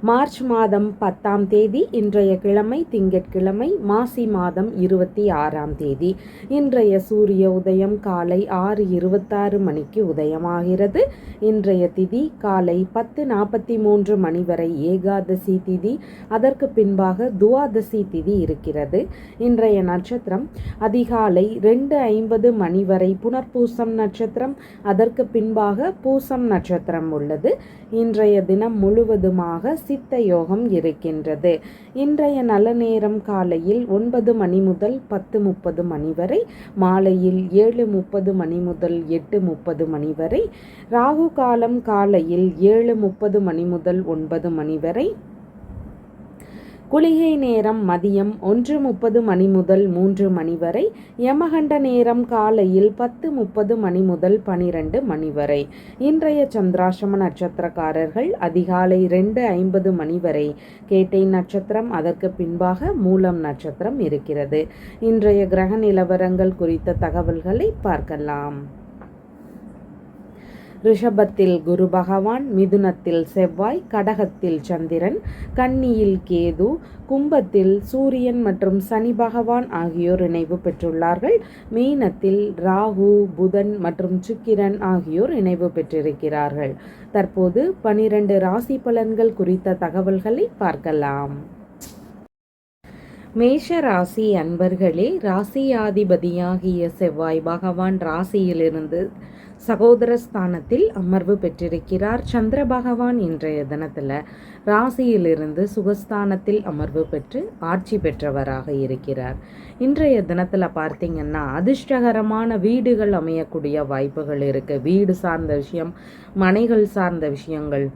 March மாதம் பத்தாம் தேதி இன்றைய கிழமை திங்கட்கிழமை மாசி மாதம் இருபத்தி ஆறாம் தேதி. இன்றைய சூரிய உதயம் காலை ஆறு இருபத்தாறு மணிக்கு உதயமாகிறது. இன்றைய திதி காலை பத்து நாற்பத்தி மூன்று மணி வரை ஏகாதசி திதி. அதற்கு பின்பாக துவாதசி திதி இருக்கிறது. இன்றைய நட்சத்திரம் அதிகாலை ரெண்டு ஐம்பது மணி வரை புனர்பூசம் நட்சத்திரம். அதற்கு பின்பாக பூசம் நட்சத்திரம் உள்ளது. இன்றைய தினம் முழுவதுமாக சித்த யோகம் இருக்கின்றது. இன்றைய நல்ல நேரம் காலையில் ஒன்பது மணி முதல் பத்து முப்பது மணி வரை மாலையில் ஏழு முப்பது மணி முதல் எட்டு முப்பது மணி வரை ராகு காலம் காலையில் ஏழு முப்பது மணி முதல் ஒன்பது மணி வரை குளிகை நேரம் மதியம் ஒன்று முப்பது மணி முதல் மூன்று மணி வரை யமகண்ட நேரம் காலையில் பத்து முப்பது மணி முதல் பனிரெண்டு மணி வரை. இன்றைய சந்திராசிரம நட்சத்திரக்காரர்கள் அதிகாலை ரெண்டு ஐம்பது மணி வரை. கேட்டை நட்சத்திரம் அதற்கு பின்பாக மூலம் நட்சத்திரம் இருக்கிறது. இன்றைய கிரக நிலவரங்கள் குறித்த தகவல்களை பார்க்கலாம். ரிஷபத்தில் குரு பகவான் மிதுனத்தில் செவ்வாய் கடகத்தில் சந்திரன் கன்னியில் கேது கும்பத்தில் சூரியன் மற்றும் சனி பகவான் ஆகியோர் இணைவு பெற்றுள்ளார்கள். மீனத்தில் ராகு புதன் மற்றும் சுக்கிரன் ஆகியோர் இணைவு பெற்றிருக்கிறார்கள். தற்போது பனிரெண்டு ராசி பலன்கள் குறித்த தகவல்களை பார்க்கலாம். மேஷ ராசி அன்பர்களே ராசியாதிபதியாகிய செவ்வாய் பகவான் ராசியிலிருந்து சகோதரஸ்தானத்தில் அமர்வு பெற்றிருக்கிறார் சந்திர பகவான் இன்றைய தினத்தில். ராசியிலிருந்து சுகஸ்தானத்தில் அமர்வு பெற்று ஆட்சி பெற்றவராக இருக்கிறார். இன்றைய தினத்தில் பார்த்திங்கன்னா அதிர்ஷ்டகரமான வீடுகள் அமையக்கூடிய வாய்ப்புகள் இருக்குது வீடு சார்ந்த விஷயம் மனைகள் சார்ந்த விஷயங்கள்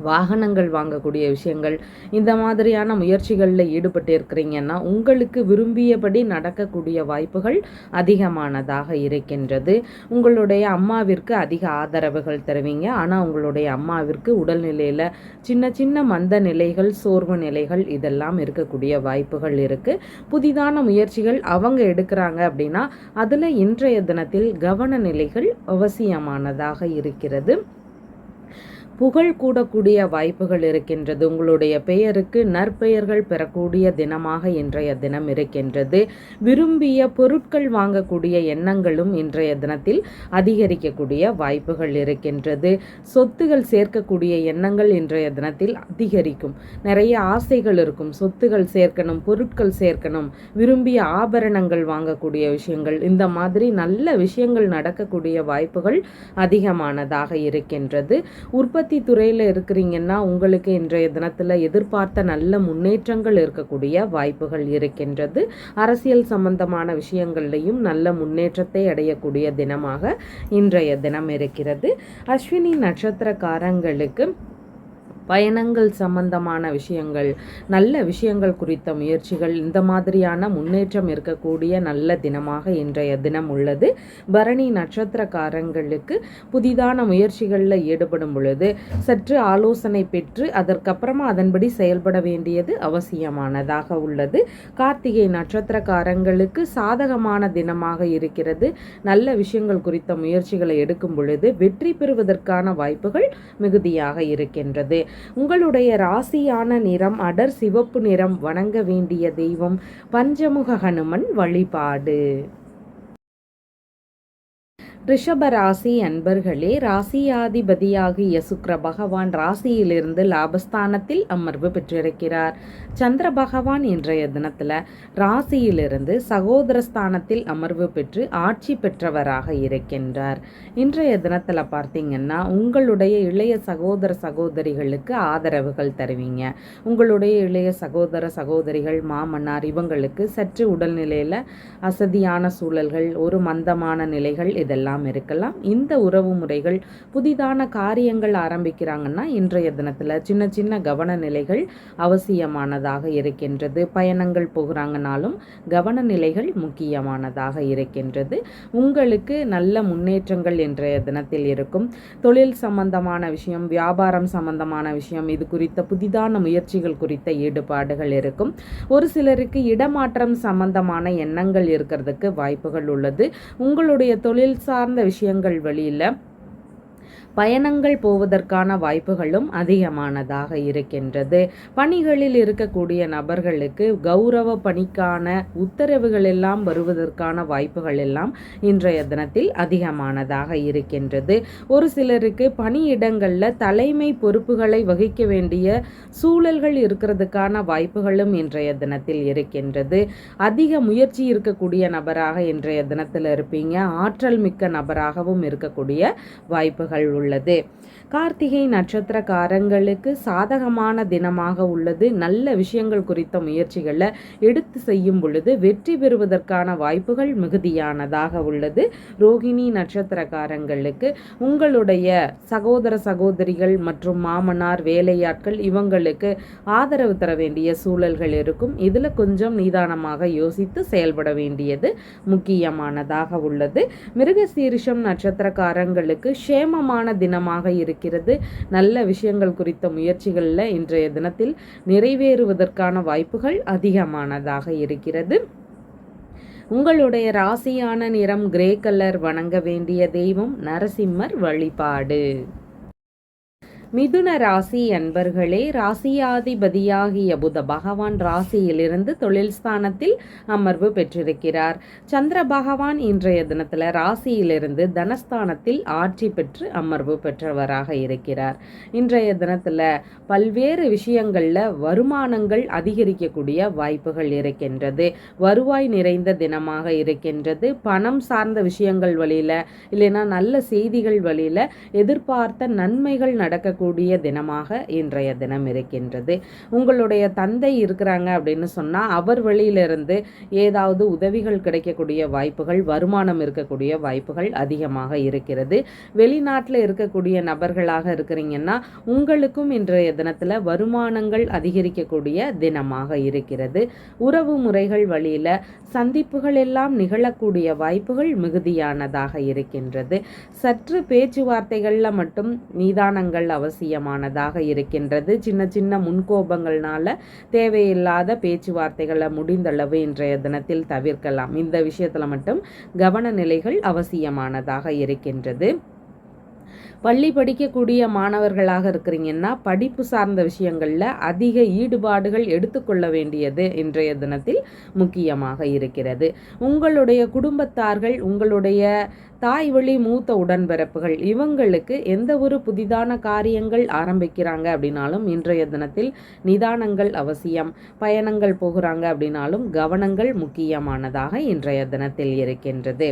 வாகனங்கள் வாங்கக்கூடிய விஷயங்கள் இந்த மாதிரியான முயற்சிகளில் ஈடுபட்டு இருக்கிறீங்கன்னா உங்களுக்கு விரும்பியபடி நடக்கக்கூடிய வாய்ப்புகள் அதிகமானதாக இருக்கின்றது. உங்களுடைய அம்மாவிற்கு அதிக ஆதரவுகள் தருவீங்க. ஆனால் உங்களுடைய அம்மாவிற்கு உடல்நிலையில் சின்ன சின்ன மந்த நிலைகள் சோர்வு நிலைகள் இதெல்லாம் இருக்கக்கூடிய வாய்ப்புகள் இருக்குது புதிதான முயற்சிகள் அவங்க எடுக்கிறாங்க அப்படின்னா அதில் இன்றைய தினத்தில் கவன நிலைகள் அவசியமானதாக இருக்கிறது. புகழ் கூடக்கூடிய வாய்ப்புகள் இருக்கின்றது. உங்களுடைய பெயருக்கு நற்பெயர்கள் பெறக்கூடிய தினமாக இன்றைய தினம் இருக்கின்றது. விரும்பிய பொருட்கள் வாங்கக்கூடிய எண்ணங்களும் இன்றைய தினத்தில் அதிகரிக்கக்கூடிய வாய்ப்புகள் இருக்கின்றது. சொத்துகள் சேர்க்கக்கூடிய எண்ணங்கள் இன்றைய தினத்தில் அதிகரிக்கும். நிறைய ஆசைகள் இருக்கும். சொத்துகள் சேர்க்கணும் பொருட்கள் சேர்க்கணும் விரும்பிய ஆபரணங்கள் வாங்கக்கூடிய விஷயங்கள் இந்த மாதிரி நல்ல விஷயங்கள் நடக்கக்கூடிய வாய்ப்புகள் அதிகமானதாக இருக்கின்றது. உற்பத்தி உற்பத்தி துறையில் இருக்கிறீங்கன்னா உங்களுக்கு இன்றைய தினத்தில் எதிர்பார்த்த நல்ல முன்னேற்றங்கள் இருக்கக்கூடிய வாய்ப்புகள் இருக்கின்றது. அரசியல் சம்பந்தமான விஷயங்கள்லையும் நல்ல முன்னேற்றத்தை அடையக்கூடிய தினமாக இன்றைய தினம் இருக்கிறது. அஸ்வினி நட்சத்திரக்காரங்களுக்கு பயணங்கள் சம்பந்தமான விஷயங்கள் நல்ல விஷயங்கள் குறித்த முயற்சிகள் இந்த மாதிரியான முன்னேற்றம் இருக்கக்கூடிய நல்ல தினமாக இன்றைய தினம் உள்ளது. பரணி நட்சத்திரக்காரங்களுக்கு புதிதான முயற்சிகளில் ஈடுபடும் பொழுது சற்று ஆலோசனை பெற்று அதற்கப்புறமா அதன்படி செயல்பட வேண்டியது அவசியமானதாக உள்ளது. கார்த்திகை நட்சத்திரக்காரங்களுக்கு சாதகமான தினமாக இருக்கிறது. நல்ல விஷயங்கள் குறித்த முயற்சிகளை எடுக்கும் பொழுது வெற்றி பெறுவதற்கான வாய்ப்புகள் மிகுதியாக இருக்கின்றது. உங்களுடைய ராசியான நிறம் அடர் சிவப்பு நிறம் வணங்க வேண்டிய தெய்வம் பஞ்சமுக ஹனுமன் வழிபாடு. ரிஷப ராசி அன்பர்களே ராசியாதிபதியாகிய சுக்கர பகவான் ராசியிலிருந்து லாபஸ்தானத்தில் அமர்வு பெற்றிருக்கிறார். சந்திர பகவான் இன்றைய தினத்தில் ராசியிலிருந்து சகோதரஸ்தானத்தில் அமர்வு பெற்று ஆட்சி பெற்றவராக இருக்கின்றார். இன்றைய தினத்தில் பார்த்தீங்கன்னா உங்களுடைய இளைய சகோதர சகோதரிகளுக்கு ஆதரவுகள் தருவீங்க. உங்களுடைய இளைய சகோதர சகோதரிகள் மாமன்னார் இவங்களுக்கு சற்று உடல்நிலையில் அசதியான சூழல்கள் ஒரு மந்தமான நிலைகள் இதெல்லாம் இதெல்லாம் இருக்கலாம். இந்த உறவு முறைகள் புதிதான காரியங்கள் ஆரம்பிக்கிறாங்கன்னா இன்றைய தினத்தில் சின்ன சின்ன கவன நிலைகள் அவசியமானதாக இருக்கின்றது. பயணங்கள் போகிறாங்கனாலும் கவன நிலைகள் முக்கியமானதாக இருக்கின்றது. உங்களுக்கு நல்ல முன்னேற்றங்கள் இன்றைய தினத்தில் இருக்கும். தொழில் சம்பந்தமான விஷயம் வியாபாரம் சம்பந்தமான விஷயம் இது குறித்த புதிதான முயற்சிகள் குறித்த ஈடுபாடுகள் இருக்கும். ஒரு சிலருக்கு இடமாற்றம் சம்பந்தமான எண்ணங்கள் இருக்கிறதுக்கு வாய்ப்புகள் உள்ளது. உங்களுடைய தொழில் சார்ந்த விஷயங்கள் வழியில் பயணங்கள் போவதற்கான வாய்ப்புகளும் அதிகமானதாக இருக்கின்றது. பணிகளில் இருக்கக்கூடிய நபர்களுக்கு கௌரவ பணிக்கான உத்தரவுகள் எல்லாம் வருவதற்கான வாய்ப்புகள் எல்லாம் இன்றைய தினத்தில் அதிகமானதாக இருக்கின்றது. ஒரு சிலருக்கு பணியிடங்களில் தலைமை பொறுப்புகளை வகிக்க வேண்டிய சூழல்கள் இருக்கிறதுக்கான வாய்ப்புகளும் இன்றைய தினத்தில் இருக்கின்றது. அதிக முயற்சி இருக்கக்கூடிய நபராக இன்றைய தினத்தில் இருப்பீங்க. ஆற்றல் மிக்க நபராகவும் இருக்கக்கூடிய வாய்ப்புகள் உள்ளது. கார்த்திகை நட்சத்திரக்காரங்களுக்கு சாதகமான தினமாக உள்ளது. நல்ல விஷயங்கள் குறித்த முயற்சிகளை எடுத்து செய்யும் பொழுது வெற்றி பெறுவதற்கான வாய்ப்புகள் மிகுதியானதாக உள்ளது. ரோகிணி நட்சத்திரக்காரங்களுக்கு உங்களுடைய சகோதர சகோதரிகள் மற்றும் மாமனார் வேலையாட்கள் இவங்களுக்கு ஆதரவு தர வேண்டிய சூழல்கள் இருக்கும். இதில் கொஞ்சம் நிதானமாக யோசித்து செயல்பட வேண்டியது முக்கியமானதாக உள்ளது. மிருகசீரிஷம் நட்சத்திரக்காரங்களுக்கு சேமமான தினமாக இருக்கிறது நல்ல விஷயங்கள் குறித்த முயற்சிகளில் இன்றைய தினத்தில் நிறைவேறுவதற்கான வாய்ப்புகள் அதிகமானதாக இருக்கிறது. உங்களுடைய ராசியான நிறம் கிரே கலர் வணங்க வேண்டிய தெய்வம் நரசிம்மர் வழிபாடு. மிதுன ராசி அன்பர்களே ராசியாதிபதியாகிய புத பகவான் ராசியிலிருந்து தொழில் ஸ்தானத்தில் அமர்வு பெற்றிருக்கிறார். சந்திர பகவான் இன்றைய தினத்தில் ராசியிலிருந்து தனஸ்தானத்தில் ஆட்சி பெற்று அமர்வு பெற்றவராக இருக்கிறார். இன்றைய தினத்தில் பல்வேறு விஷயங்களில் வருமானங்கள் அதிகரிக்கக்கூடிய வாய்ப்புகள் இருக்கின்றது. வருவாய் நிறைந்த தினமாக இருக்கின்றது. பணம் சார்ந்த விஷயங்கள் வழியில் இல்லைன்னா நல்ல செய்திகள் வழியில் எதிர்பார்த்த நன்மைகள் நடக்க கூடிய தினமாக இன்றைய தினம் இருக்கின்றது. உங்களுடைய தந்தை இருக்கிறாங்க அப்படின்னு சொன்னால் அவர் வழியிலிருந்து ஏதாவது உதவிகள் கிடைக்கக்கூடிய வாய்ப்புகள் வருமானம் இருக்கக்கூடிய வாய்ப்புகள் அதிகமாக இருக்கிறது. வெளிநாட்டில் இருக்கக்கூடிய நபர்களாக இருக்கிறீங்கன்னா உங்களுக்கும் இன்றைய தினத்தில் வருமானங்கள் அதிகரிக்கக்கூடிய தினமாக இருக்கிறது. உறவு முறைகள் வழியில் சந்திப்புகள் எல்லாம் நிகழக்கூடிய வாய்ப்புகள் மிகுதியானதாக இருக்கின்றது. சற்று பேச்சுவார்த்தைகளில் மட்டும் நிதானங்கள் அவசியமானதாக இருக்கின்றது. சின்ன சின்ன முன்கோபங்கள்னால தேவையில்லாத பேச்சுவார்த்தைகளை முடிந்தளவு இன்றைய தினத்தில் தவிர்க்கலாம். இந்த விஷயத்தில் மட்டும் கவன நிலைகள் அவசியமானதாக இருக்கின்றது. பள்ளி படிக்கக்கூடிய மாணவர்களாக இருக்கிறீங்கன்னா படிப்பு சார்ந்த விஷயங்களில் அதிக ஈடுபாடுகள் எடுத்துக்கொள்ள வேண்டியது இன்றைய தினத்தில் முக்கியமாக இருக்கிறது. உங்களுடைய குடும்பத்தார்கள் உங்களுடைய தாய் வழி மூத்த உடன்பிறப்புகள். இவங்களுக்கு எந்த ஒரு புதிதான காரியங்கள் ஆரம்பிக்கிறாங்க அப்படின்னாலும் இன்றைய தினத்தில் நிதானங்கள் அவசியம். பயணங்கள் போகிறாங்க அப்படின்னாலும் கவனங்கள் முக்கியமானதாக இன்றைய தினத்தில் இருக்கின்றது.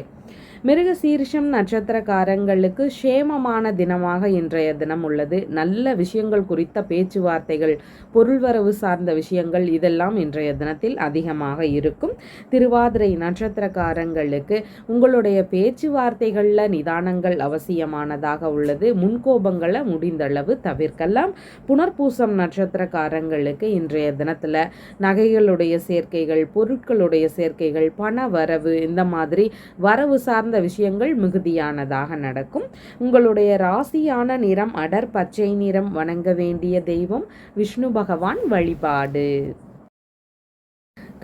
மிருக சீர்ஷம் நட்சத்திரக்காரங்களுக்கு சேமமான தினமாக இன்றைய தினம் உள்ளது. நல்ல விஷயங்கள் குறித்த பேச்சுவார்த்தைகள் பொருள்வரவு சார்ந்த விஷயங்கள் இதெல்லாம் இன்றைய தினத்தில் அதிகமாக இருக்கும். திருவாதிரை நட்சத்திரக்காரங்களுக்கு உங்களுடைய பேச்சுவார்த்தைகளில் நிதானங்கள் அவசியமானதாக உள்ளது. முன்கோபங்களை முடிந்தளவு தவிர்க்கலாம். புனர்பூசம் நட்சத்திரக்காரங்களுக்கு இன்றைய தினத்தில் நகைகளுடைய சேர்க்கைகள் பொருட்களுடைய சேர்க்கைகள் பண வரவு இந்த மாதிரி வரவு சார்ந்த சார்ந்த விஷயங்கள் மிகுதியானதாக நடக்கும். உங்களுடைய ராசியான நிறம் அடர் பச்சை நிறம் வணங்க வேண்டிய தெய்வம் விஷ்ணு பகவான் வழிபாடு.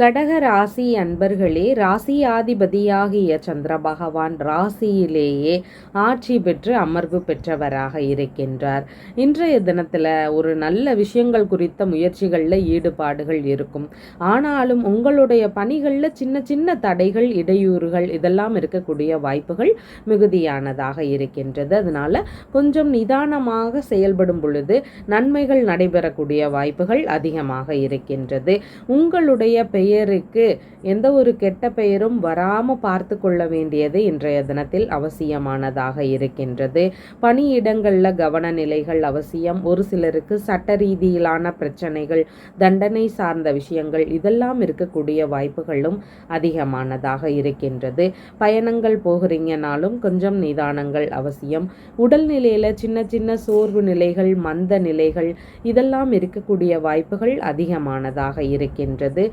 கடக ராசி அன்பர்களே ராசியாதிபதியாகிய சந்திர பகவான் ராசியிலேயே ஆட்சி பெற்று அமர்வு பெற்றவராக இருக்கின்றார். இன்றைய தினத்தில் ஒரு நல்ல விஷயங்கள் குறித்த முயற்சிகளில் ஈடுபாடுகள் இருக்கும். ஆனாலும் உங்களுடைய பணிகளில் சின்ன சின்ன தடைகள் இடையூறுகள் இதெல்லாம் இருக்கக்கூடிய வாய்ப்புகள் மிகுதியானதாக இருக்கின்றது. அதனால கொஞ்சம் நிதானமாக செயல்படும் பொழுது நன்மைகள் நடைபெறக்கூடிய வாய்ப்புகள் அதிகமாக இருக்கின்றது. உங்களுடைய பெயர் பெயருக்கு எந்த ஒரு கெட்ட பெயரும் வராமல் பார்த்து கொள்ள வேண்டியது இன்றைய தினத்தில் அவசியமானதாக இருக்கின்றது. பணியிடங்களில் கவன நிலைகள் அவசியம். ஒரு சிலருக்கு சட்ட ரீதியிலான பிரச்சனைகள் தண்டனை சார்ந்த விஷயங்கள் இதெல்லாம் இருக்கக்கூடிய வாய்ப்புகளும் அதிகமானதாக இருக்கின்றது. பயணங்கள் போகிறீங்கனாலும் கொஞ்சம் நிதானங்கள் அவசியம். உடல்நிலையில் சின்ன சின்ன சோர்வு நிலைகள் மந்த நிலைகள் இதெல்லாம் இருக்கக்கூடிய வாய்ப்புகள் அதிகமானதாக இருக்கின்றது.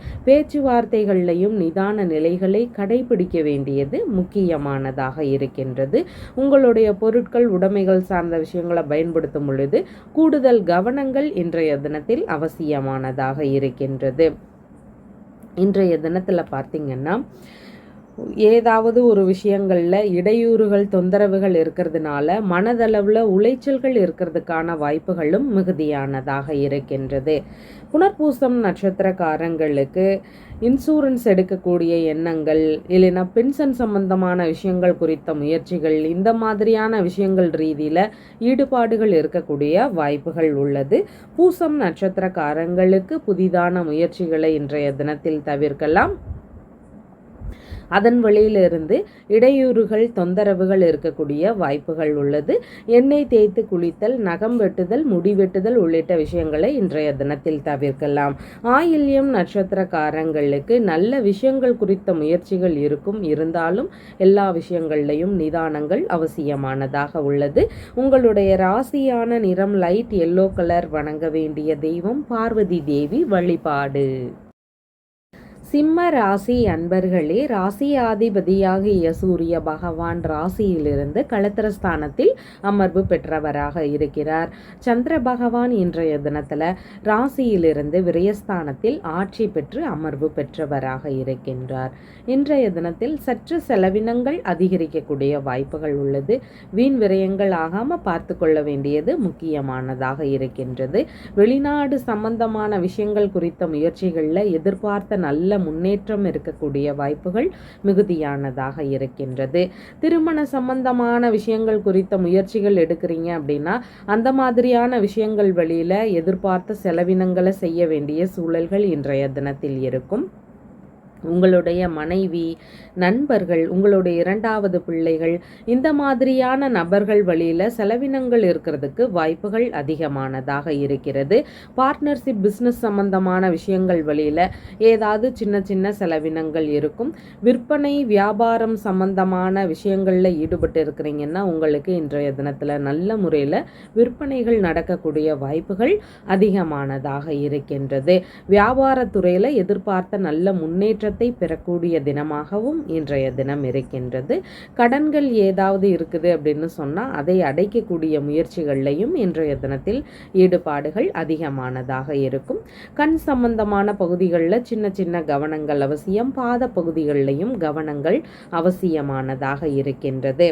பேச்சுவார்த்தைகள்லையும் நிதான நிலைகளை கடைபிடிக்க வேண்டியது முக்கியமானதாக இருக்கின்றது. உங்களுடைய பொருட்கள் உடைமைகள் சார்ந்த விஷயங்களை பயன்படுத்தும் பொழுது கூடுதல் கவனங்கள் இன்றைய தினத்தில் அவசியமானதாக இருக்கின்றது. இன்றைய தினத்தில் பார்த்திங்கன்னா ஏதாவது ஒரு விஷயங்களில் இடையூறுகள் தொந்தரவுகள் இருக்கிறதுனால மனதளவில் உளைச்சல்கள் இருக்கிறதுக்கான வாய்ப்புகளும் மிகுதியானதாக இருக்கின்றது. புனர்பூசம் நட்சத்திரக்காரங்களுக்கு இன்சூரன்ஸ் எடுக்கக்கூடிய எண்ணங்கள் இல்லைன்னா பென்ஷன் சம்பந்தமான விஷயங்கள் குறித்த முயற்சிகள் இந்த மாதிரியான விஷயங்கள் ரீதியில் ஈடுபாடுகள் இருக்கக்கூடிய வாய்ப்புகள் உள்ளது. பூசம் நட்சத்திரக்காரங்களுக்கு புதிதான முயற்சிகளை இன்றைய தினத்தில் தவிர்க்கலாம். அதன் வழியிலிருந்து இடையூறுகள் தொந்தரவுகள் இருக்கக்கூடிய வாய்ப்புகள் உள்ளது. எண்ணெய் தேய்த்து குளித்தல் நகம் வெட்டுதல் முடி வெட்டுதல் உள்ளிட்ட விஷயங்களை இன்றைய தினத்தில் தவிர்க்கலாம். ஆயில்யம் நட்சத்திரக்காரங்களுக்கு நல்ல விஷயங்கள் குறித்த முயற்சிகள் இருக்கும். இருந்தாலும் எல்லா விஷயங்கள்லையும் நிதானங்கள் அவசியமானதாக உள்ளது. உங்களுடைய ராசியான நிறம் லைட் எல்லோ கலர் வணங்க வேண்டிய தெய்வம் பார்வதி தேவி வழிபாடு. சிம்ம ராசி அன்பர்களே ராசியாதிபதியாகிய சூரிய பகவான் ராசியிலிருந்து களத்திரஸ்தானத்தில் அமர்வு பெற்றவராக இருக்கிறார். சந்திர பகவான் இன்றைய தினத்தில் ராசியிலிருந்து விரயஸ்தானத்தில் ஆட்சி பெற்று அமர்வு பெற்றவராக இருக்கின்றார். இன்றைய தினத்தில் சற்று செலவினங்கள் அதிகரிக்கக்கூடிய வாய்ப்புகள் உள்ளது. வீண் விரயங்கள் ஆகாமல் பார்த்து கொள்ள வேண்டியது முக்கியமானதாக இருக்கின்றது. வெளிநாடு சம்பந்தமான விஷயங்கள் குறித்த முயற்சிகளில் எதிர்பார்த்த நல்ல முன்னேற்றம் இருக்கக்கூடிய வாய்ப்புகள் மிகுதியானதாக இருக்கின்றது. திருமண சம்பந்தமான விஷயங்கள் குறித்த முயற்சிகள் எடுக்கிறீங்க அப்படின்னா அந்த மாதிரியான விஷயங்கள் வழியில் எதிர்பார்த்த செலவினங்களை செய்ய வேண்டிய சூழல்கள் இன்றைய தினத்தில் இருக்கும். உங்களுடைய மனைவி நண்பர்கள் உங்களுடைய இரண்டாவது பிள்ளைகள் இந்த மாதிரியான நபர்கள் வழியில் செலவினங்கள் இருக்கிறதுக்கு வாய்ப்புகள் அதிகமானதாக இருக்கிறது. பார்ட்னர்ஷிப் பிஸ்னஸ் சம்பந்தமான விஷயங்கள் வழியில் ஏதாவது சின்ன சின்ன செலவினங்கள் இருக்கும். விற்பனை வியாபாரம் சம்பந்தமான விஷயங்களில் ஈடுபட்டு இருக்கிறீங்கன்னா உங்களுக்கு இன்றைய தினத்தில் நல்ல முறையில் விற்பனைகள் நடக்கக்கூடிய வாய்ப்புகள் அதிகமானதாக இருக்கின்றது. வியாபாரத்துறையில் எதிர்பார்த்த நல்ல முன்னேற்ற லாபத்தை பெறக்கூடிய தினமாகவும் இன்றைய தினம் இருக்கின்றது. கடன்கள் ஏதாவது இருக்குது அப்படின்னு சொன்னால் அதை அடைக்கக்கூடிய முயற்சிகள்லையும் இன்றைய தினத்தில் ஈடுபாடுகள் அதிகமானதாக இருக்கும். கண் சம்பந்தமான பகுதிகளில் சின்ன சின்ன கவனங்கள் அவசியம். பாத பகுதிகளிலையும் கவனங்கள் அவசியமானதாக இருக்கின்றது.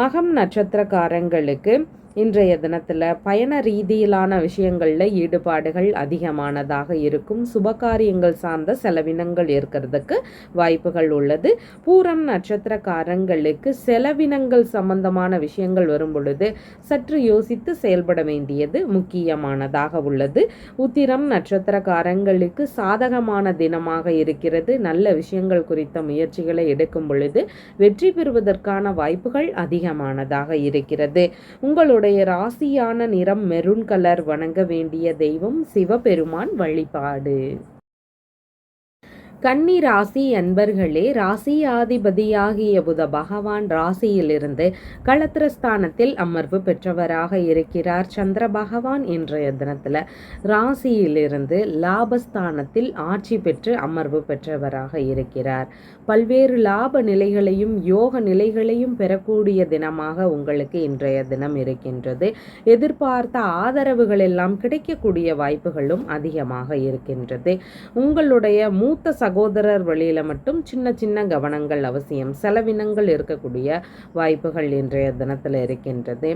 மகம் நட்சத்திரக்காரங்களுக்கு இன்றைய தினத்தில் பயண ரீதியிலான விஷயங்களில் ஈடுபாடுகள் அதிகமானதாக இருக்கும். சுபகாரியங்கள் சார்ந்த செலவினங்கள் இருக்கிறதுக்கு வாய்ப்புகள் உள்ளது. பூரம் நட்சத்திரக்காரங்களுக்கு செலவினங்கள் சம்பந்தமான விஷயங்கள் வரும் பொழுது சற்று யோசித்து செயல்பட வேண்டியது முக்கியமானதாக உள்ளது. உத்திரம் நட்சத்திரக்காரங்களுக்கு சாதகமான தினமாக இருக்கிறது. நல்ல விஷயங்கள் குறித்த முயற்சிகளை எடுக்கும் பொழுது வெற்றி பெறுவதற்கான வாய்ப்புகள் அதிகமானதாக இருக்கிறது. உங்களுடைய உங்களுடைய ராசியான நிறம் மெரூன் கலர் வணங்க வேண்டிய தெய்வம் சிவபெருமான் வழிபாடு. கன்னி ராசி அன்பர்களே ராசியாதிபதியாகிய புத பகவான் ராசியிலிருந்து களத்திரஸ்தானத்தில் அமர்வு பெற்றவராக இருக்கிறார். சந்திர பகவான் இன்றைய தினத்தில் ராசியிலிருந்து லாபஸ்தானத்தில் ஆட்சி பெற்று அமர்வு பெற்றவராக இருக்கிறார். பல்வேறு லாப நிலைகளையும் யோக நிலைகளையும் பெறக்கூடிய தினமாக உங்களுக்கு இன்றைய தினம் இருக்கின்றது. எதிர்பார்த்த ஆதரவுகள் எல்லாம் கிடைக்கக்கூடிய வாய்ப்புகளும் அதிகமாக இருக்கின்றது. உங்களுடைய மூத்த சகோதரர் வழியில் மட்டும் சின்ன சின்ன கவனங்கள் அவசியம். செலவினங்கள் இருக்கக்கூடிய வாய்ப்புகள் இன்றைய தினத்தில் இருக்கின்றது.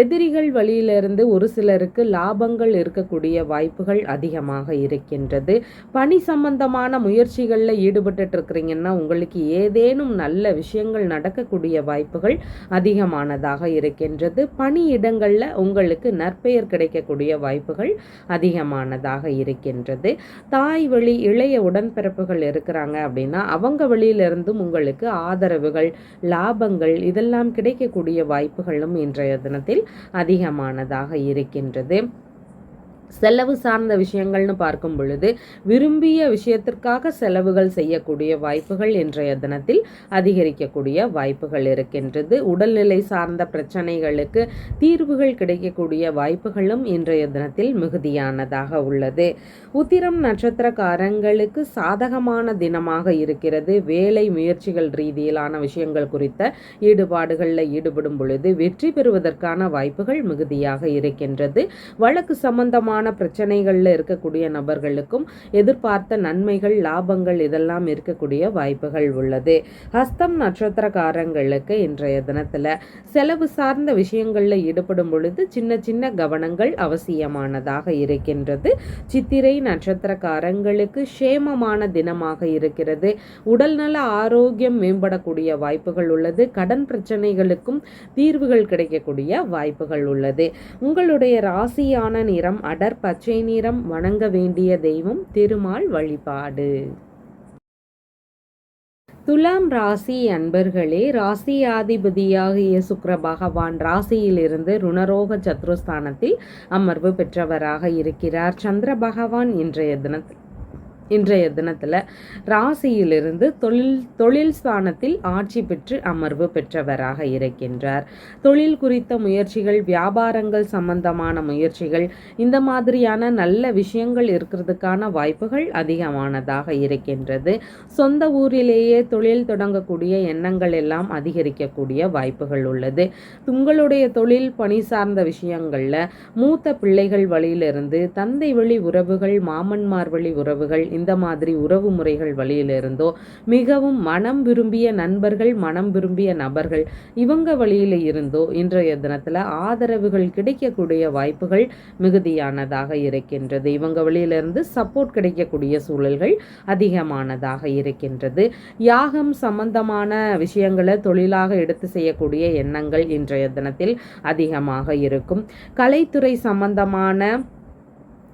எதிரிகள் வழியிலிருந்து ஒரு சிலருக்கு லாபங்கள் இருக்கக்கூடிய வாய்ப்புகள் அதிகமாக இருக்கின்றது. பணி சம்பந்தமான முயற்சிகளில் ஈடுபட்டு இருக்கிறீங்கன்னா உங்களுக்கு ஏதேனும் நல்ல விஷயங்கள் நடக்கக்கூடிய வாய்ப்புகள் அதிகமானதாக இருக்கின்றது. பணியிடங்களில் உங்களுக்கு நற்பெயர் கிடைக்கக்கூடிய வாய்ப்புகள் அதிகமானதாக இருக்கின்றது. தாய் வழி இளைய உடன்பிறப்பு உடன்பிறப்புகள் இருக்கிறாங்க அப்படின்னா அவங்க வழியிலிருந்தும் உங்களுக்கு ஆதரவுகள் லாபங்கள் இதெல்லாம் கிடைக்கக்கூடிய வாய்ப்புகளும் இன்றைய தினத்தில் அதிகமானதாக இருக்கின்றது. செலவு சார்ந்த விஷயங்கள்னு பார்க்கும் பொழுது விரும்பிய விஷயத்திற்காக செலவுகள் செய்யக்கூடிய வாய்ப்புகள் இன்றைய தினத்தில் அதிகரிக்கக்கூடிய வாய்ப்புகள் இருக்கின்றது. உடல்நிலை சார்ந்த பிரச்சனைகளுக்கு தீர்வுகள் கிடைக்கக்கூடிய வாய்ப்புகளும் இன்றைய தினத்தில் மிகுதியானதாக உள்ளது. உத்திரம் நட்சத்திரக்காரங்களுக்கு சாதகமான தினமாக இருக்கிறது. வேலை முயற்சிகள் ரீதியிலான விஷயங்கள் குறித்த ஈடுபாடுகளில் ஈடுபடும் பொழுது வெற்றி பெறுவதற்கான வாய்ப்புகள் மிகுதியாக இருக்கின்றது. வழக்கு சம்பந்தமான விதமான பிரச்சனைகளில் இருக்கக்கூடிய நபர்களுக்கும் எதிர்பார்த்த நன்மைகள் லாபங்கள் இதெல்லாம் இருக்கக்கூடிய வாய்ப்புகள் உள்ளது. ஹஸ்தம் நட்சத்திரக்காரங்களுக்கு இன்றைய தினத்தில் செலவு சார்ந்த விஷயங்களில் ஈடுபடும் பொழுது சின்ன சின்ன கவனங்கள் அவசியமானதாக இருக்கின்றது. சித்திரை நட்சத்திரக்காரங்களுக்கு சேமமான தினமாக இருக்கிறது. உடல்நல ஆரோக்கியம் மேம்படக்கூடிய வாய்ப்புகள் உள்ளது. கடன் பிரச்சனைகளுக்கும் தீர்வுகள் கிடைக்கக்கூடிய வாய்ப்புகள் உள்ளது. உங்களுடைய ராசியான நிறம் அடர் மலர் பச்சை நிறம் வணங்க வேண்டிய தெய்வம் திருமால் வழிபாடு. துலாம் ராசி அன்பர்களே ராசியாதிபதியாகிய சுக்கர பகவான் ராசியிலிருந்து ருணரோக சத்ருஸ்தானத்தில் அமர்வு பெற்றவராக இருக்கிறார். சந்திர பகவான் இன்றைய தினத்தில் இன்றைய தினத்தில் ராசியிலிருந்து தொழில் தொழில் ஸ்தானத்தில் ஆட்சி பெற்று அமர்வு பெற்றவராக இருக்கின்றார். தொழில் குறித்த முயற்சிகள் வியாபாரங்கள் சம்பந்தமான முயற்சிகள் இந்த மாதிரியான நல்ல விஷயங்கள் இருக்கிறதுக்கான வாய்ப்புகள் அதிகமானதாக இருக்கின்றது. சொந்த ஊரிலேயே தொழில் தொடங்கக்கூடிய எண்ணங்கள் எல்லாம் அதிகரிக்கக்கூடிய வாய்ப்புகள் உள்ளது. உங்களுடைய தொழில் பணி சார்ந்த விஷயங்களில் மூத்த பிள்ளைகள் வழியிலிருந்து தந்தை வழி உறவுகள் மாமன்மார் வழி உறவுகள் இந்த மாதிரி உறவு முறைகள் வழியிலிருந்தோ மிகவும் மனம் விரும்பிய நண்பர்கள் மனம் விரும்பிய நபர்கள் இவங்க வழியில் இருந்தோ இன்றைய தினத்தில் ஆதரவுகள் கிடைக்கக்கூடிய வாய்ப்புகள் மிகுதியானதாக இருக்கின்றது. இவங்க வழியிலிருந்து சப்போர்ட் கிடைக்கக்கூடிய சூழல்கள் அதிகமானதாக இருக்கின்றது. யாகம் சம்பந்தமான விஷயங்களை தொழிலாக எடுத்து செய்யக்கூடிய எண்ணங்கள் இன்றைய தினத்தில் அதிகமாக இருக்கும். கலைத்துறை சம்பந்தமான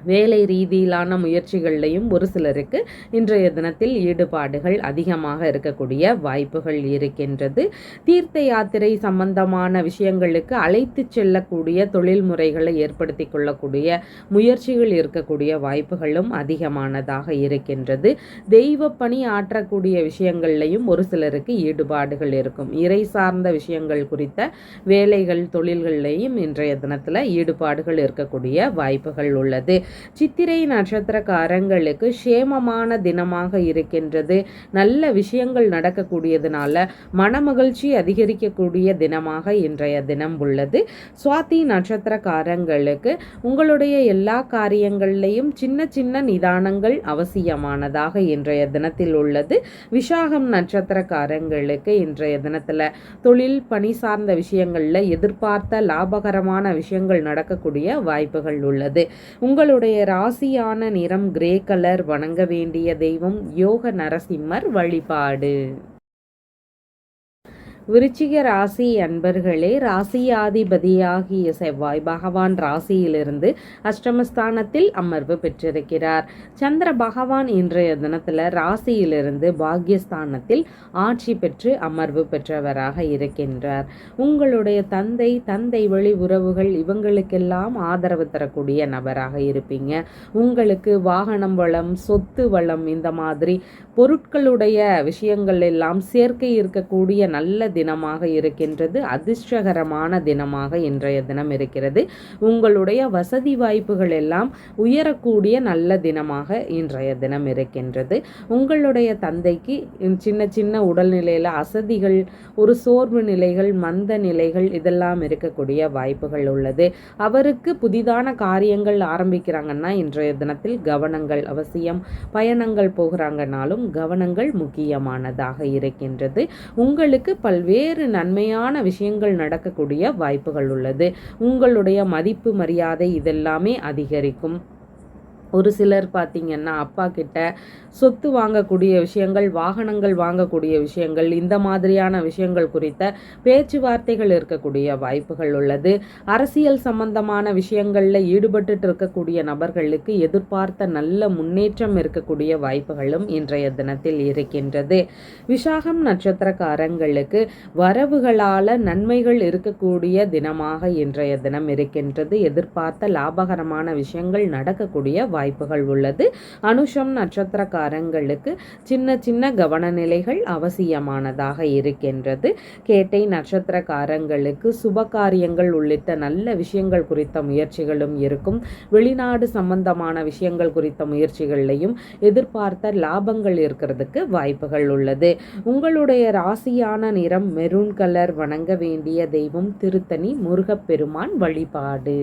வேலை ரீதியிலான முயற்சிகள்லையும் ஒரு சிலருக்கு இன்றைய தினத்தில் ஈடுபாடுகள் அதிகமாக இருக்கக்கூடிய வாய்ப்புகள் இருக்கின்றது. தீர்த்த யாத்திரை சம்பந்தமான விஷயங்களுக்கு அழைத்து செல்லக்கூடிய தொழில் முறைகளை ஏற்படுத்தி கொள்ளக்கூடிய முயற்சிகள் இருக்கக்கூடிய வாய்ப்புகளும் அதிகமானதாக இருக்கின்றது. தெய்வ பணி ஆற்றக்கூடிய விஷயங்கள்லையும் ஒரு சிலருக்கு ஈடுபாடுகள் இருக்கும். இறை சார்ந்த விஷயங்கள் குறித்த வேலைகள் தொழில்கள்லையும் இன்றைய தினத்தில் ஈடுபாடுகள் இருக்கக்கூடிய வாய்ப்புகள் உள்ளது. சித்திரை நட்சத்திரக்காரங்களுக்கு சேமமான தினமாக இருக்கின்றது. நல்ல விஷயங்கள் நடக்கக்கூடியதுனால மனமகிழ்ச்சி அதிகரிக்கக்கூடிய தினமாக இன்றைய தினம் உள்ளது. சுவாதி நட்சத்திரக்காரங்களுக்கு உங்களுடைய எல்லா காரியங்கள்லையும் சின்ன சின்ன நிதானங்கள் அவசியமானதாக இன்றைய தினத்தில் உள்ளது. விஷாகம் நட்சத்திரக்காரங்களுக்கு இன்றைய தினத்தில் தொழில் பணி சார்ந்த விஷயங்களில் எதிர்பார்த்த லாபகரமான விஷயங்கள் நடக்கக்கூடிய வாய்ப்புகள் உள்ளது. உங்களுடைய உங்களுடைய ராசியான நிறம் கிரே கலர் வணங்க வேண்டிய தெய்வம் யோக நரசிம்மர் வழிபாடு. விருச்சிக ராசி அன்பர்களே ராசியாதிபதியாகிய செவ்வாய் பகவான் ராசியிலிருந்து அஷ்டமஸ்தானத்தில் அமர்வு பெற்றிருக்கிறார். சந்திர பகவான் இன்றைய தினத்தில் ராசியிலிருந்து பாக்யஸ்தானத்தில் ஆட்சி பெற்று அமர்வு பெற்றவராக இருக்கின்றார். உங்களுடைய தந்தை தந்தை வழி உறவுகள் இவங்களுக்கெல்லாம் ஆதரவு தரக்கூடிய நபராக இருப்பீங்க. உங்களுக்கு வாகனம் வளம் சொத்து வளம் இந்த மாதிரி பொருட்களுடைய விஷயங்கள் எல்லாம் சேர்க்கை இருக்கக்கூடிய நல்ல தினமாக இருக்கின்றது அதிர்ஷ்டகரமான தினமாக இன்றைய தினம் இருக்கிறது. உங்களுடைய வசதி வாய்ப்புகள் எல்லாம் உயரக்கூடிய நல்ல தினமாக இன்றைய தினம் இருக்கின்றது. உங்களுடைய தந்தைக்கு சின்ன சின்ன உடல்நிலையில் அசதிகள் ஒரு சோர்வு நிலைகள் மந்த நிலைகள் இதெல்லாம் இருக்கக்கூடிய வாய்ப்புகள் உள்ளது. அவருக்கு புதிதான காரியங்கள் ஆரம்பிக்கிறாங்கன்னா இன்றைய தினத்தில் கவனங்கள் அவசியம். பயணங்கள் போகிறாங்கனாலும் கவனங்கள் முக்கியமானதாக இருக்கின்றது. உங்களுக்கு பல்வேறு நன்மையான விஷயங்கள் நடக்கக்கூடிய வாய்ப்புகள் உள்ளது. உங்களுடைய மதிப்பு மரியாதை இதெல்லாமே அதிகரிக்கும். ஒரு சிலர் பார்த்திங்கன்னா அப்பா கிட்ட சொத்து வாங்கக்கூடிய விஷயங்கள் வாகனங்கள் வாங்கக்கூடிய விஷயங்கள் இந்த மாதிரியான விஷயங்கள் குறித்த பேச்சுவார்த்தைகள் இருக்கக்கூடிய வாய்ப்புகள் உள்ளது. அரசியல் சம்பந்தமான விஷயங்களில் ஈடுபட்டு இருக்கக்கூடிய நபர்களுக்கு எதிர்பார்த்த நல்ல முன்னேற்றம் இருக்கக்கூடிய வாய்ப்புகளும் இன்றைய தினத்தில் இருக்கின்றது. விசாகம் நட்சத்திரக்காரங்களுக்கு வரவுகளால் நன்மைகள் இருக்கக்கூடிய தினமாக இன்றைய தினம் இருக்கின்றது. எதிர்பார்த்த லாபகரமான விஷயங்கள் நடக்கக்கூடிய வாய்ப்புகள் உள்ளது. அனுஷம் நட்சத்திரக்காரங்களுக்கு சின்ன சின்ன கவனநிலைகள் அவசியமானதாக இருக்கின்றது. கேட்டை நட்சத்திரக்காரங்களுக்கு சுப காரியங்கள் உள்ளிட்ட நல்ல விஷயங்கள் குறித்த முயற்சிகளும் இருக்கும். வெளிநாடு சம்பந்தமான விஷயங்கள் குறித்த முயற்சிகள்லையும் எதிர்பார்த்த லாபங்கள் இருக்கிறதுக்கு வாய்ப்புகள் உள்ளது. உங்களுடைய ராசியான நிறம் மெரூன் கலர் வணங்க வேண்டிய தெய்வம் திருத்தணி முருகப்பெருமான் வழிபாடு.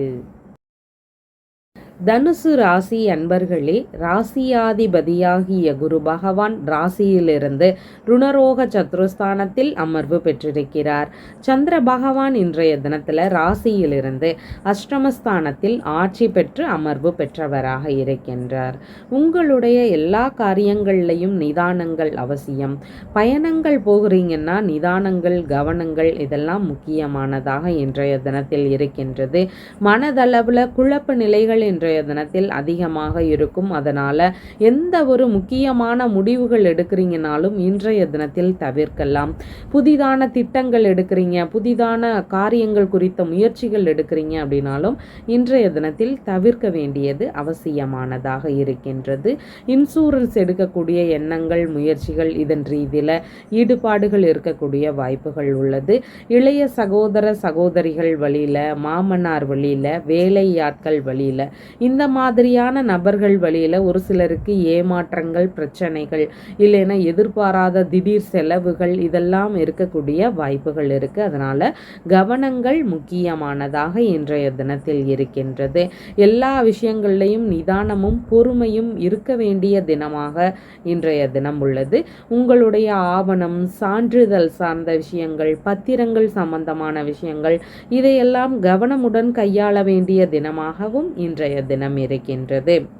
தனுசு ராசி அன்பர்களே ராசியாதிபதியாகிய குரு பகவான் ராசியிலிருந்து ருணரோக சத்ருஸ்தானத்தில் அமர்வு பெற்றிருக்கிறார். சந்திர பகவான் இன்றைய தினத்தில் ராசியிலிருந்து அஷ்டமஸ்தானத்தில் ஆட்சி பெற்று அமர்வு பெற்றவராக இருக்கின்றார். உங்களுடைய எல்லா காரியங்கள்லையும் நிதானங்கள் அவசியம். பயணங்கள் போகிறீங்கன்னா நிதானங்கள் கவனங்கள் இதெல்லாம் முக்கியமானதாக இன்றைய தினத்தில் இருக்கின்றது. மனதளவில் குழப்ப நிலைகள் இன்றைய இன்றைய தினத்தில் அதிகமாக இருக்கும். அதனால் எந்த ஒரு முக்கியமான முடிவுகள் எடுக்கிறீங்கனாலும் இன்றைய தினத்தில் தவிர்க்கலாம். புதிதான திட்டங்கள் எடுக்கிறீங்க புதிதான காரியங்கள் குறித்த முயற்சிகள் எடுக்கிறீங்க அப்படின்னாலும் இன்றைய தினத்தில் தவிர்க்க வேண்டியது அவசியமானதாக இருக்கின்றது. இன்சூரன்ஸ் எடுக்கக்கூடிய எண்ணங்கள் முயற்சிகள் இதன் ரீதியில் ஈடுபாடுகள் இருக்கக்கூடிய வாய்ப்புகள் உள்ளது. இளைய சகோதர சகோதரிகள் வழியில் மாமனார் வழியில் வேலையாட்கள் வழியில் இந்த மாதிரியான நபர்கள் வழியில் ஒரு சிலருக்கு ஏமாற்றங்கள் பிரச்சனைகள் இல்லைன்னா எதிர்பாராத திடீர் செலவுகள் இதெல்லாம் இருக்கக்கூடிய வாய்ப்புகள் இருக்குது அதனால் கவனங்கள் முக்கியமானதாக இன்றைய தினத்தில் இருக்கின்றது. எல்லா விஷயங்கள்லையும் நிதானமும் பொறுமையும் இருக்க வேண்டிய தினமாக இன்றைய தினம் உள்ளது. உங்களுடைய ஆவணம் சான்றிதழ் சார்ந்த விஷயங்கள் பத்திரங்கள் சம்பந்தமான விஷயங்கள் இதையெல்லாம் கவனமுடன் கையாள வேண்டிய தினமாகவும் இன்றைய தினம் இருக்கின்றது.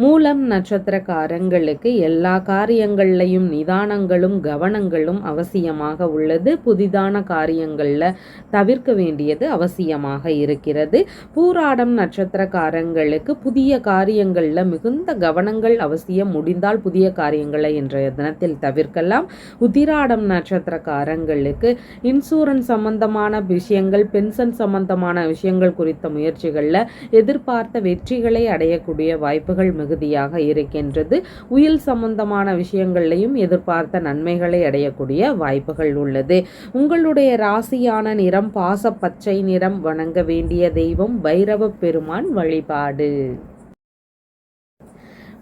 மூலம் நட்சத்திரக்காரங்களுக்கு எல்லா காரியங்கள்லையும் நிதானங்களும் கவனங்களும் அவசியமாக உள்ளது. புதிதான காரியங்களில் தவிர்க்க வேண்டியது அவசியமாக இருக்கிறது. பூராடம் நட்சத்திரக்காரங்களுக்கு புதிய காரியங்களில் மிகுந்த கவனங்கள் அவசியம். முடிந்தால் புதிய காரியங்களை இன்றைய தினத்தில் தவிர்க்கலாம். உதிராடம் நட்சத்திரக்காரங்களுக்கு இன்சூரன்ஸ் சம்பந்தமான விஷயங்கள் பென்ஷன் சம்பந்தமான விஷயங்கள் குறித்த முயற்சிகளில் எதிர்பார்த்த வெற்றிகளை அடையக்கூடிய வாய்ப்புகள் தகுதியாக இருக்கின்றது. உயில் சம்பந்தமான விஷயங்கள்லையும் எதிர்பார்த்த நன்மைகளை அடையக்கூடிய வாய்ப்புகள் உள்ளது. உங்களுடைய ராசியான நிறம் பாச பச்சை நிறம் வணங்க வேண்டிய தெய்வம் பைரவ பெருமான் வழிபாடு.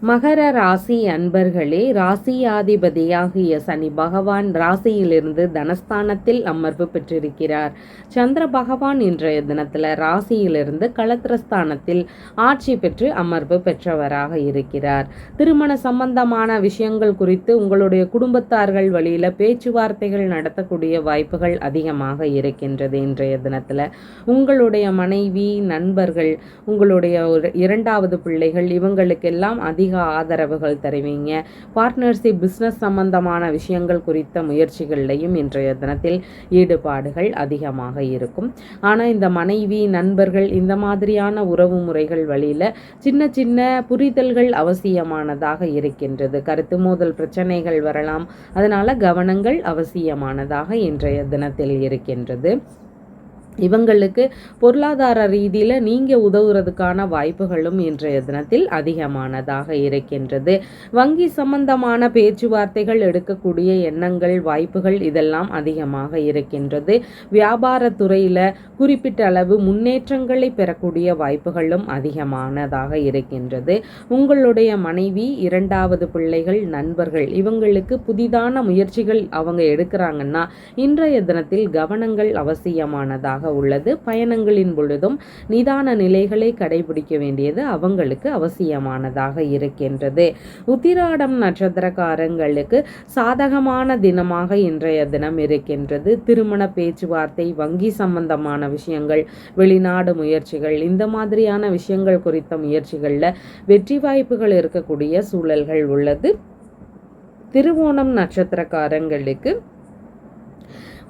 மகர ராசி அன்பர்களே ராசியாதிபதியாகிய சனி பகவான் ராசியிலிருந்து தனஸ்தானத்தில் அமர்வு பெற்றிருக்கிறார். சந்திர பகவான் இன்றைய தினத்தில் ராசியிலிருந்து களத்திரஸ்தானத்தில் ஆட்சி பெற்று அமர்வு பெற்றவராக இருக்கிறார். திருமண சம்பந்தமான விஷயங்கள் குறித்து உங்களுடைய குடும்பத்தார்கள் வழியில் பேச்சுவார்த்தைகள் நடத்தக்கூடிய வாய்ப்புகள் அதிகமாக இருக்கின்றது இன்றைய தினத்தில். உங்களுடைய மனைவி நண்பர்கள் உங்களுடைய இரண்டாவது பிள்ளைகள் இவங்களுக்கெல்லாம் அதிக ஆன்மீக ஆதரவுகள் தருவீங்க. பார்ட்னர்ஷிப் பிஸ்னஸ் சம்பந்தமான விஷயங்கள் குறித்த முயற்சிகள்லையும் இன்றைய தினத்தில் ஈடுபாடுகள் அதிகமாக இருக்கும். ஆனால் இந்த மனைவி நண்பர்கள் இந்த மாதிரியான உறவு முறைகள் வழியில் சின்ன சின்ன புரிதல்கள் அவசியமானதாக இருக்கின்றது. கருத்து மோதல் பிரச்சனைகள் வரலாம். அதனால் கவனங்கள் அவசியமானதாக இன்றைய தினத்தில் இருக்கின்றது. இவங்களுக்கு பொருளாதார ரீதியில் நீங்கள் உதவுறதுக்கான வாய்ப்புகளும் இன்றைய தினத்தில் அதிகமானதாக இருக்கின்றது. வங்கி சம்பந்தமான பேச்சுவார்த்தைகள் எடுக்கக்கூடிய எண்ணங்கள் வாய்ப்புகள் இதெல்லாம் அதிகமாக இருக்கின்றது. வியாபாரத்துறையில் குறிப்பிட்ட அளவு முன்னேற்றங்களை பெறக்கூடிய வாய்ப்புகளும் அதிகமானதாக இருக்கின்றது. உங்களுடைய மனைவி இரண்டாவது பிள்ளைகள் நண்பர்கள் இவங்களுக்கு புதிதான முயற்சிகள் அவங்க எடுக்கிறாங்கன்னா இன்றைய தினத்தில் கவனங்கள் அவசியமானதாக உள்ளது. பயணங்களின் பொழுதும் நிதான நிலைகளை கடைபிடிக்க வேண்டியது அவங்களுக்கு அவசியமானதாக இருக்கின்றது. உத்திராடம் நட்சத்திரக்காரங்களுக்கு சாதகமான தினமாக இன்றைய தினம் இருக்கின்றது. திருமண பேச்சுவார்த்தை வங்கி சம்பந்தமான விஷயங்கள் வெளிநாடு முயற்சிகள் இந்த மாதிரியான விஷயங்கள் குறித்த முயற்சிகளில் வெற்றி வாய்ப்புகள் இருக்கக்கூடிய சூழல்கள் உள்ளது. திருவோணம் நட்சத்திரக்காரங்களுக்கு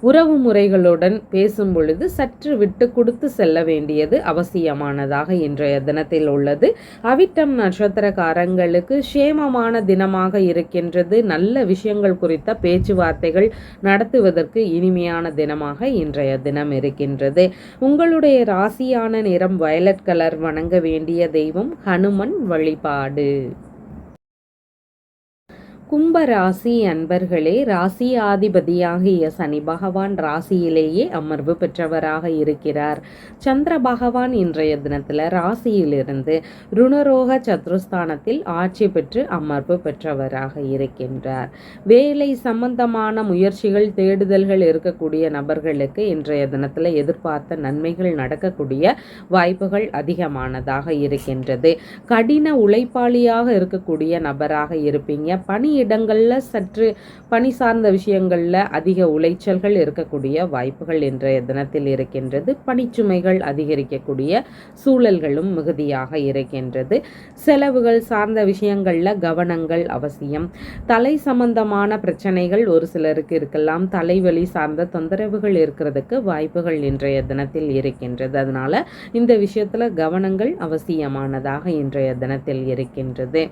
உறவு முறைகளுடன் பேசும் பொழுது சற்று விட்டு கொடுத்து செல்ல வேண்டியது அவசியமானதாக இன்றைய தினத்தில் உள்ளது. அவிட்டம் நட்சத்திரக்காரங்களுக்கு சேமமான தினமாக இருக்கின்றது. நல்ல விஷயங்கள் குறித்த பேச்சுவார்த்தைகள் நடத்துவதற்கு இனிமையான தினமாக இன்றைய தினம் இருக்கின்றது. உங்களுடைய ராசியான நிறம் வயலட் கலர் வணங்க வேண்டிய தெய்வம் ஹனுமன் வழிபாடு. கும்ப ராசி அன்பர்களே ராசி ஆதிபதியாகிய சனி பகவான் ராசியிலேயே அமர்வு பெற்றவராக இருக்கிறார். சந்திர பகவான் இன்றைய தினத்தில் ராசியிலிருந்து ருணரோக சத்ருஸ்தானத்தில் ஆட்சி பெற்று அமர்வு பெற்றவராக இருக்கின்றார். வேலை சம்பந்தமான முயற்சிகள் தேடுதல்கள் இருக்கக்கூடிய நபர்களுக்கு இன்றைய தினத்தில் எதிர்பார்த்த நன்மைகள் நடக்கக்கூடிய வாய்ப்புகள் அதிகமானதாக இருக்கின்றது. கடின உழைப்பாளியாக இருக்கக்கூடிய நபராக இருப்பீங்க. பணி இடங்களில் சற்று பணி சார்ந்த விஷயங்களில் அதிக உளைச்சல்கள் இருக்கக்கூடிய வாய்ப்புகள் இன்றைய தினத்தில் இருக்கின்றது. பணிச்சுமைகள் அதிகரிக்கக்கூடிய சூழல்களும் மிகுதியாக இருக்கின்றது. செலவுகள் சார்ந்த விஷயங்களில் கவனங்கள் அவசியம். தலை சம்பந்தமான பிரச்சனைகள் ஒரு சிலருக்கு இருக்கலாம். தலைவலி சார்ந்த தொந்தரவுகள் இருக்கிறதுக்கு வாய்ப்புகள் இன்றைய தினத்தில் இருக்கின்றது. அதனால் இந்த விஷயத்தில் கவனங்கள் அவசியமானதாக இன்றைய தினத்தில் இருக்கின்றது.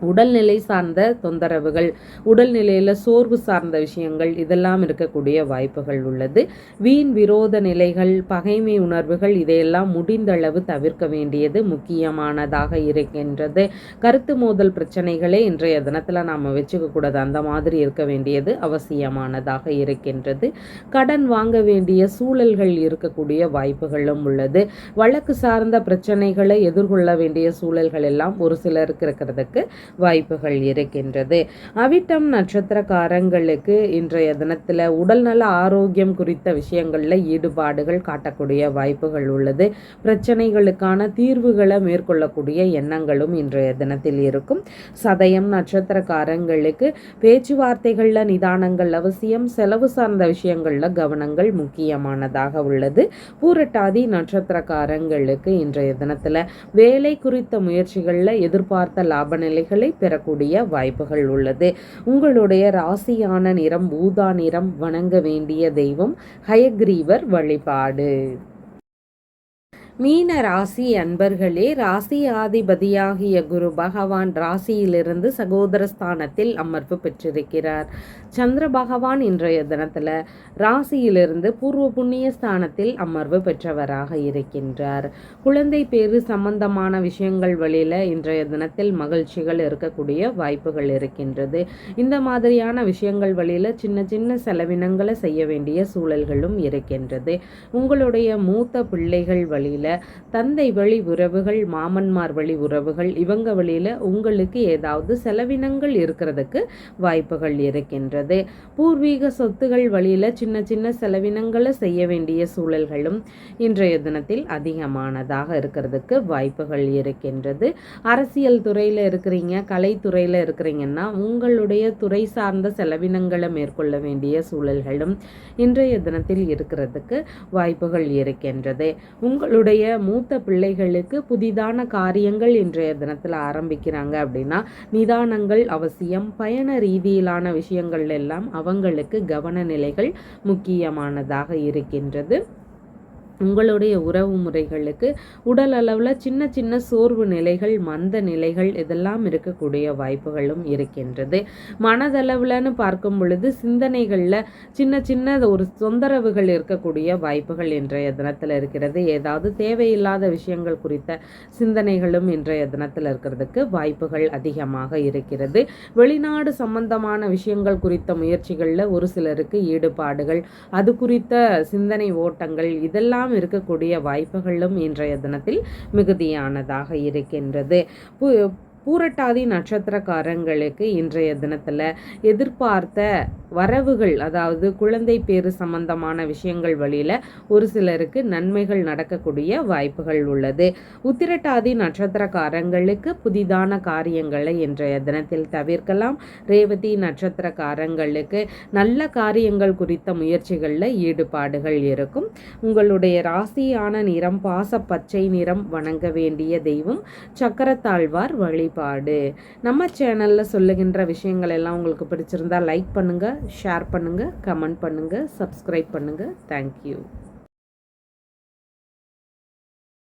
உடல்நிலை சார்ந்த தொந்தரவுகள் உடல்நிலையில் சோர்வு சார்ந்த விஷயங்கள் இதெல்லாம் இருக்கக்கூடிய வாய்ப்புகள் உள்ளது. வீண் விரோத நிலைகள் பகைமை உணர்வுகள் இதையெல்லாம் முடிந்தளவு தவிர்க்க வேண்டியது முக்கியமானதாக இருக்கின்றது. கருத்து மோதல் பிரச்சனைகளே இன்றைய தினத்தில் நாம் வச்சுக்கக்கூடாது அந்த மாதிரி இருக்க வேண்டியது அவசியமானதாக இருக்கின்றது. கடன் வாங்க வேண்டிய சூழல்கள் இருக்கக்கூடிய வாய்ப்புகளும் உள்ளது. வழக்கு சார்ந்த பிரச்சனைகளை எதிர்கொள்ள வேண்டிய சூழல்கள் எல்லாம் ஒரு சிலருக்கு இருக்கிறதுக்கு வாய்ப்புகள் இருக்கின்றது. அவிட்டம் நட்சத்திரக்காரங்களுக்கு இன்றைய தினத்தில் உடல்நல ஆரோக்கியம் குறித்த விஷயங்களில் ஈடுபாடுகள் காட்டக்கூடிய வாய்ப்புகள் உள்ளது. பிரச்சனைகளுக்கான தீர்வுகளை மேற்கொள்ளக்கூடிய எண்ணங்களும் இன்றைய தினத்தில் இருக்கும். சதயம் நட்சத்திரக்காரங்களுக்கு பேச்சுவார்த்தைகளில் நிதானங்கள் அவசியம் செலவு சார்ந்த விஷயங்களில் கவனங்கள் முக்கியமானதாக உள்ளது. பூரட்டாதி நட்சத்திரக்காரங்களுக்கு இன்றைய தினத்தில் வேலை குறித்த முயற்சிகளில் எதிர்பார்த்த லாப நிலைகள் பலன்களை பெறக்கூடிய வாய்ப்புகள் உள்ளது. உங்களுடைய ராசியான நிறம் ஊதா நிறம் வணங்க வேண்டிய தெய்வம் ஹயக்ரீவர் வழிபாடு. மீன ராசி அன்பர்களே ராசி ஆதிபதியாகிய குரு பகவான் ராசியிலிருந்து சகோதரஸ்தானத்தில் அமர்வு பெற்றிருக்கிறார். சந்திர பகவான் இன்றைய தினத்தில் ராசியிலிருந்து பூர்வ புண்ணிய ஸ்தானத்தில் அமர்வு பெற்றவராக இருக்கின்றார். குழந்தை பேரு சம்பந்தமான விஷயங்கள் வழியில் இன்றைய தினத்தில் மகிழ்ச்சிகள் இருக்கக்கூடிய வாய்ப்புகள் இருக்கின்றது. இந்த மாதிரியான விஷயங்கள் வழியில் சின்ன சின்ன செலவினங்களை செய்ய வேண்டிய சூழல்களும் இருக்கின்றது. உங்களுடைய மூத்த பிள்ளைகள் வழியில் தந்தை வழி உறவுகள் மாமன்மார் வழி உறவுகள் இவங்க வழியில் உங்களுக்கு ஏதாவது செலவினங்கள் இருக்கிறதுக்கு வாய்ப்புகள் இருக்கின்றது. பூர்வீக சொத்துகள் வழியில் சின்ன சின்ன செலவினங்களை செய்ய வேண்டிய சூழல்களும் இன்றைய தினத்தில் அதிகமானதாக இருக்கிறதுக்கு வாய்ப்புகள் இருக்கின்றது. அரசியல் துறையில் இருக்கிறீங்க கலைத்துறையில் இருக்கிறீங்கன்னா உங்களுடைய துறை சார்ந்த செலவினங்களை மேற்கொள்ள வேண்டிய சூழல்களும் இன்றைய தினத்தில் இருக்கிறதுக்கு வாய்ப்புகள் இருக்கின்றது. உங்களுடைய உங்களுடைய மூத்த பிள்ளைகளுக்கு புதிதான காரியங்கள் இன்றைய தினத்தில் ஆரம்பிக்கிறாங்க அப்படின்னா நிதானங்கள் அவசியம் பயண ரீதியிலான விஷயங்கள் எல்லாம் அவங்களுக்கு கவன நிலைகள் முக்கியமானதாக இருக்கின்றது. உங்களுடைய உறவு முறைகளுக்கு உடல் அளவில் சின்ன சின்ன சோர்வு நிலைகள் மந்த நிலைகள் இதெல்லாம் இருக்கக்கூடிய வாய்ப்புகளும் இருக்கின்றது. மனதளவில்னு பார்க்கும் பொழுது சிந்தனைகளில் சின்ன சின்ன ஒரு தொந்தரவுகள் இருக்கக்கூடிய வாய்ப்புகள் இன்றைய தினத்தில் இருக்கிறது. ஏதாவது தேவையில்லாத விஷயங்கள் குறித்த சிந்தனைகளும் இன்றைய தினத்தில் இருக்கிறதுக்கு வாய்ப்புகள் அதிகமாக இருக்கிறது. வெளிநாடு சம்பந்தமான விஷயங்கள் குறித்த முயற்சிகளில் ஒரு சிலருக்கு ஈடுபாடுகள் அது குறித்த சிந்தனை ஓட்டங்கள் இதெல்லாம் எல்லாம் இருக்கக்கூடிய வாய்ப்புகளும் இன்றைய தினத்தில் மிகுதியானதாக இருக்கின்றது. பூரட்டாதி நட்சத்திரக்காரங்களுக்கு இன்றைய தினத்தில் எதிர்பார்த்த வரவுகள் அதாவது குழந்தை பேரு சம்பந்தமான விஷயங்கள் வழியில் ஒரு சிலருக்கு நன்மைகள் நடக்கக்கூடிய வாய்ப்புகள் உள்ளது. உத்திரட்டாதி நட்சத்திரக்காரங்களுக்கு புதிதான காரியங்களை இன்றைய தினத்தில் தவிர்க்கலாம். ரேவதி நட்சத்திரக்காரங்களுக்கு நல்ல காரியங்கள் குறித்த முயற்சிகளில் ஈடுபாடுகள் இருக்கும். உங்களுடைய ராசியான நிறம் பாச பச்சை நிறம் வணங்க வேண்டிய தெய்வம் சக்கரத்தாழ்வார் வழி வழிபாடு நம்ம சேனலில் சொல்லுகின்ற விஷயங்கள் எல்லாம் உங்களுக்கு பிடிச்சிருந்தா லைக் பண்ணுங்கள் ஷேர் பண்ணுங்கள் கமெண்ட் பண்ணுங்கள் சப்ஸ்கிரைப் பண்ணுங்கள் தேங்க்யூ